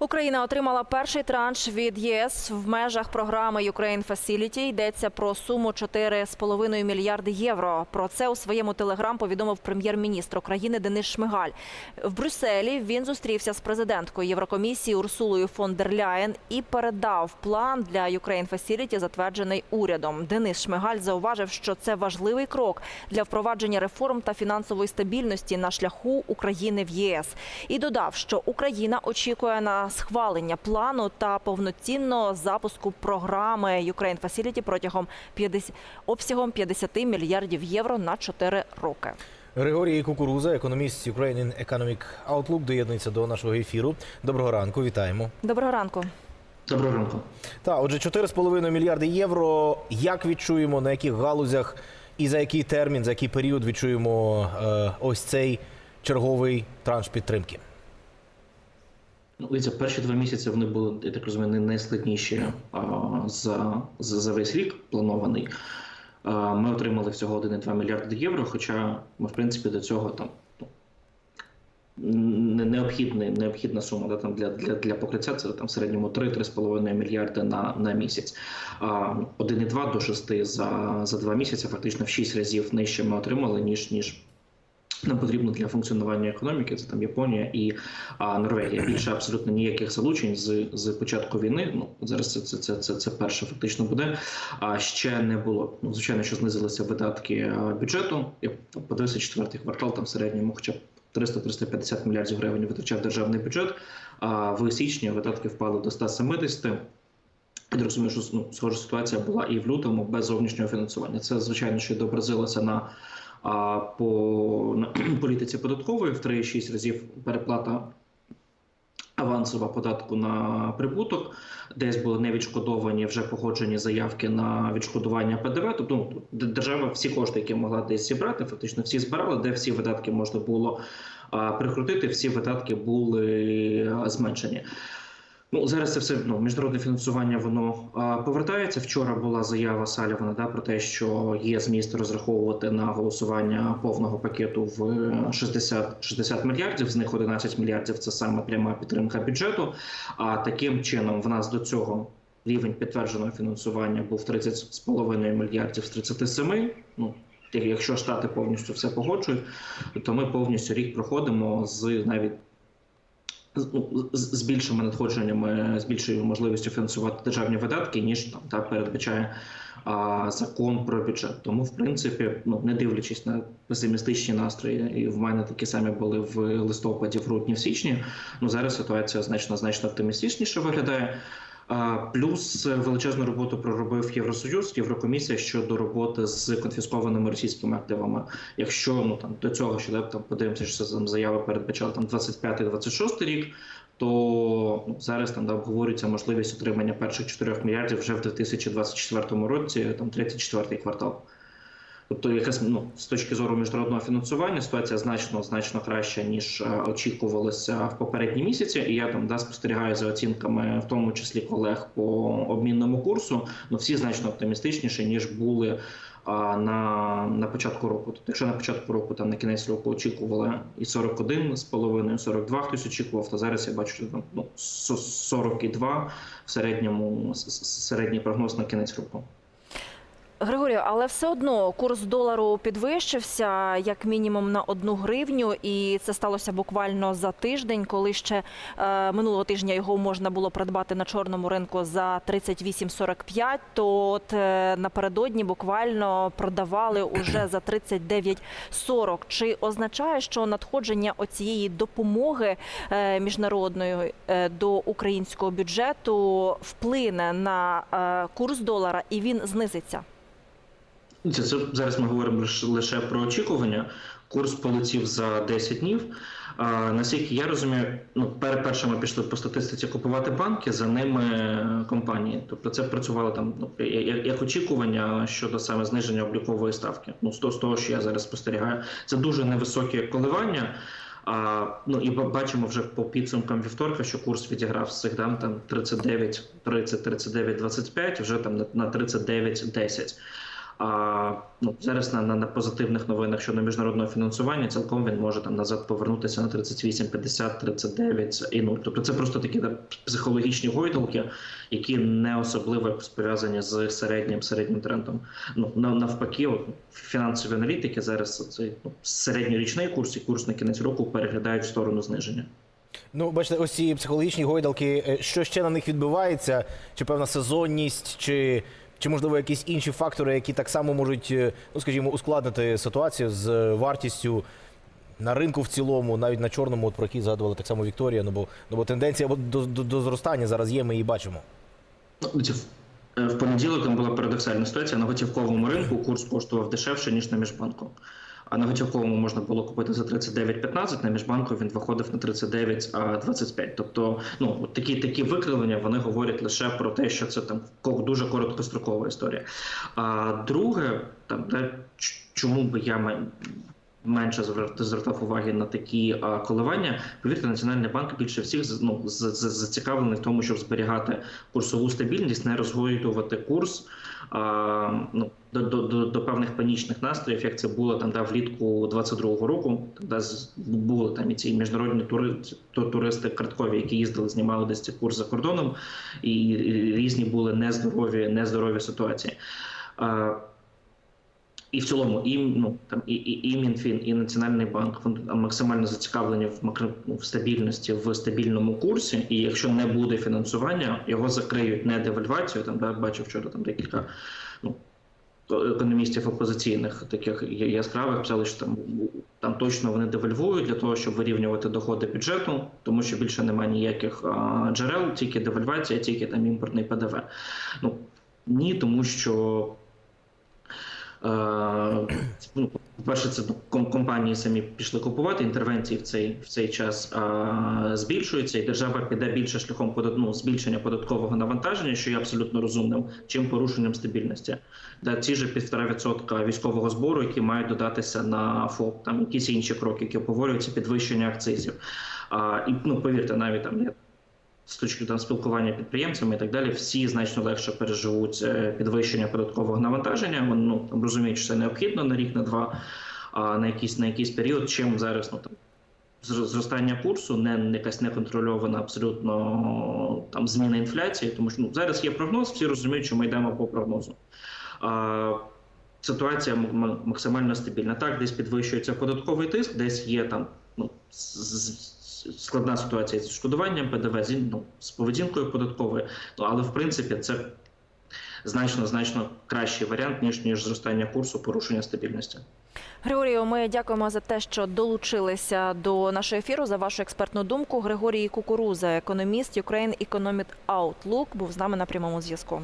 Україна отримала перший транш від ЄС в межах програми Ukraine Facility. Йдеться про суму 4,5 мільярди євро. Про це у своєму телеграм повідомив прем'єр-міністр України Денис Шмигаль. В Брюсселі він зустрівся з президенткою Єврокомісії Урсулою фон дер Ляєн і передав план для Ukraine Facility, затверджений урядом. Денис Шмигаль зауважив, що це важливий крок для впровадження реформ та фінансової стабільності на шляху України в ЄС. І додав, що Україна очікує на схвалення плану та повноцінного запуску програми Ukraine Facility протягом 50, обсягом 50 мільярдів євро на 4 роки. Григорій Кукуруза, економіст Ukrainian Economic Outlook, доєднується до нашого ефіру. Доброго ранку, вітаємо. Доброго ранку. Доброго ранку. Так, отже, 4,5 мільярди євро. Як відчуємо, на яких галузях і за який термін, за який період відчуємо е, ось цей черговий транш підтримки? Ну, дивіться, перші два місяці вони були, я так розумію, не найскладніші а, за, за, за весь рік планований. А, ми отримали всього 1,2 мільярди євро, хоча ми, в принципі, до цього там ну, не- необхідний, необхідна сума да, там, для, для, для покриття це там в середньому 3-3,5 мільярди на, на місяць. А 1,2 до 6 за, за два місяці, фактично в 6 разів нижче ми отримали, ніж ніж нам потрібно для функціонування економіки. Це там Японія і а, Норвегія. Більше абсолютно ніяких залучень з, з початку війни. Ну зараз це, це, це, це, це перше фактично буде. А ще не було. Ну звичайно, що знизилися видатки а, бюджету. Я подивився четвертий квартал, там в середньому, хоча б 300-350 мільярдів гривень витрачав державний бюджет. А в січні видатки впали до 170. Я розумію, що ну, схожа ситуація була і в лютому без зовнішнього фінансування. Це звичайно, що відобразилося на по політиці податкової в 3,6 разів переплата авансова податку на прибуток. Десь були не відшкодовані вже погоджені заявки на відшкодування ПДВ. Тобто ну, держава всі кошти, які могла десь зібрати, фактично всі збирала, де всі видатки можна було а, прикрутити, всі видатки були зменшені. Ну зараз це все ну, міжнародне фінансування воно а, повертається. Вчора була заява Салівана да, про те, що є зміст розраховувати на голосування повного пакету в 60, 60 мільярдів. З них 11 мільярдів це саме пряма підтримка бюджету. А таким чином в нас до цього рівень підтвердженого фінансування був 30,5 мільярдів з 37. Ну якщо штати повністю все погоджують, то ми повністю рік проходимо з навіть ну, з більшими надходженнями, з більшою можливістю фінансувати державні видатки, ніж там та передбачає а, закон про бюджет. Тому, в принципі, ну не дивлячись на песимістичні настрої, і в мене такі самі були в листопаді, в грудні, в січні. Ну зараз ситуація значно значно оптимістичніше виглядає. Плюс величезну роботу проробив Євросоюз, Єврокомісія щодо роботи з конфіскованими російськими активами. Якщо ну там до цього ще там подивимося, що там заяви передбачали там 25-26 рік, то ну, зараз там да, обговорюється можливість отримання перших 4 мільярдів вже в 2024 році, там 34 квартал. Тобто, якась ну з точки зору міжнародного фінансування ситуація значно значно краща ніж е, очікувалося в попередні місяці. І я там да спостерігаю за оцінками, в тому числі колег по обмінному курсу. Ну всі значно оптимістичніші ніж були на, на початку року. Тобто, якщо на початку року там на кінець року очікували і 41 з половиною, 42 хтось очікував, то зараз я бачу що там ну, со- 42 в середньому середній прогноз на кінець року. Григорію, але все одно курс долару підвищився як мінімум на одну гривню, і це сталося буквально за тиждень, коли ще е, минулого тижня його можна було придбати на чорному ринку за 38,45, То от е, напередодні буквально продавали уже за 39,40. Чи означає, що надходження оцієї допомоги е, міжнародної е, до українського бюджету вплине на е, курс долара і він знизиться? Це, це зараз ми говоримо лише, про очікування. Курс полетів за 10 днів. А, наскільки я розумію, ну пер, перше ми пішли по статистиці купувати банки, за ними е, компанії. Тобто це працювало там ну, як очікування щодо саме зниження облікової ставки. Ну з того, що я зараз спостерігаю, це дуже невисокі коливання. А, ну і ба- бачимо вже по підсумкам вівторка, що курс відіграв з цих дам там 39, 30, 39, 25, вже там на 39, 10. А ну зараз на, на, на позитивних новинах щодо міжнародного фінансування, цілком він може там назад повернутися на 38, 50, 39 і 0. Тобто це просто такі да, психологічні гойдалки, які не особливо пов'язані з середнім середнім трендом. Ну навпаки, от, фінансові аналітики зараз цей ну, середньорічний курс і курс на кінець року переглядають в сторону зниження. Ну, бачите, ось ці психологічні гойдалки, е, що ще на них відбувається? Чи певна сезонність, чи, чи можливо якісь інші фактори, які так само можуть, е, ну скажімо, ускладнити ситуацію з е, вартістю на ринку в цілому, навіть на чорному, от про який згадувала так само Вікторія. Ну бо ну бо тенденція до, до, до зростання зараз є, ми її бачимо. Е, В понеділок там була парадоксальна ситуація. На готівковому ринку курс коштував дешевше, ніж на міжбанку. А на готівковому можна було купити за 39,15, на міжбанку він виходив на 39,25. Тобто, ну такі такі викривлення вони говорять лише про те, що це там дуже короткострокова історія. А друге, там де чому би я менше звер- звертав уваги на такі коливання. Повірте, Національний банк більше всіх ну, зацікавлений в тому, щоб зберігати курсову стабільність, не розгоювати курс а, ну, до, до, до, до певних панічних настроїв, як це було там да, влітку 22-го року. З- були там і ці міжнародні тури, ту- туристи карткові, які їздили, знімали десь цей курс за кордоном, і, і різні були нездорові, нездорові ситуації. А, і в цілому, і ну там і, і, і Мінфін, і Національний банк максимально зацікавлені в макро ну, в стабільності, в стабільному курсі. І якщо не буде фінансування, його закриють не девальвацією. Там да, бачив вчора там декілька ну економістів опозиційних таких яскравих писали, що там там точно вони девальвують для того, щоб вирівнювати доходи бюджету, тому що більше немає ніяких а, джерел, тільки девальвація, тільки там імпортний ПДВ. Ну ні, тому що. Е, ну, По-перше, це компанії самі пішли купувати. Інтервенції в цей в цей час а, збільшуються, і держава піде більше шляхом ну, збільшення податкового навантаження, що є абсолютно розумним, чим порушенням стабільності. Да, ці ж півтора відсотка військового збору, які мають додатися на ФОП, там якісь інші кроки, які обговорюються, підвищення акцизів. А, і ну повірте, навіть там я з точки там спілкування підприємцями і так далі, всі значно легше переживуть е, підвищення податкового навантаження. Вони ну там розуміють, що це необхідно на рік, на два, а на якийсь на якийсь період, чим зараз ну там. Зростання курсу, не якась неконтрольована абсолютно там зміна інфляції, тому що ну зараз є прогноз, всі розуміють, що ми йдемо по прогнозу. А, ситуація максимально стабільна. Так, десь підвищується податковий тиск, десь є там ну, складна ситуація з відшкодуванням ПДВ, з, ну, з поведінкою податковою. Ну, але в принципі це значно значно кращий варіант, ніж ніж зростання курсу, порушення стабільності. Григорію, ми дякуємо за те, що долучилися до нашого ефіру. За вашу експертну думку. Григорій Кукуруза, економіст Ukraine Economic Outlook, був з нами на прямому зв'язку.